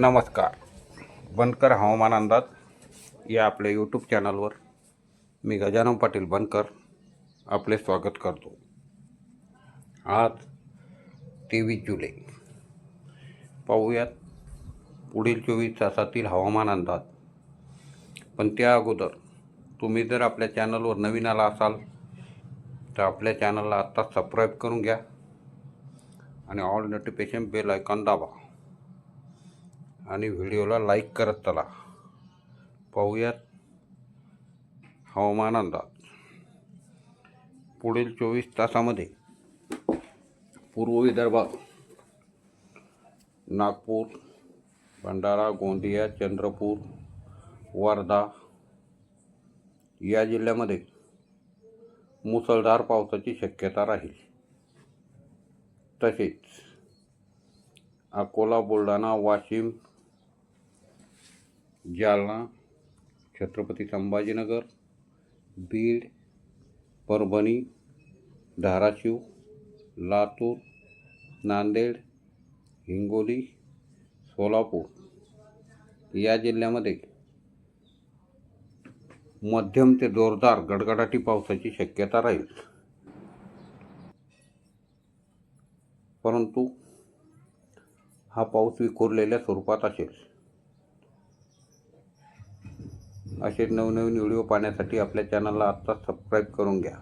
नमस्कार. बनकर हवामान अंदाज या आपल्या यूट्यूब चॅनलवर मी गजानन पाटील बनकर आपले स्वागत करतो. आज तेवीस जुलै. पाहूयात पुढील चोवीस तासातील हवामान अंदाज. पण त्या अगोदर तुम्ही जर आपल्या चॅनलवर नवीन आला असाल तर आपल्या चॅनलला आत्ता सबस्क्राईब करून घ्या आणि ऑल नोटिफिकेशन बेल आयकॉन दाबा. आणि व्हिडिओला लाईक करत चला. पाहूयात हवामान अंदाज. पुढील चोवीस तासामध्ये पूर्व विदर्भात नागपूर भंडारा गोंदिया चंद्रपूर वर्धा या जिल्ह्यामध्ये मुसळधार पावसाची शक्यता राहील. तसेच अकोला बुलढाणा वाशिम जालना छत्रपती संभाजीनगर बीड परभणी धाराशिव लातूर नांदेड हिंगोली सोलापूर या जिल्ह्यामध्ये मध्यम ते जोरदार गडगडाटी पावसाची शक्यता राहील. परंतु हा पाऊस विखुरलेल्या स्वरूपात असेल. असे नवनवीन व्हिडिओ पाहण्यासाठी आपल्या चॅनलला आत्ता सबस्क्राईब करून घ्या.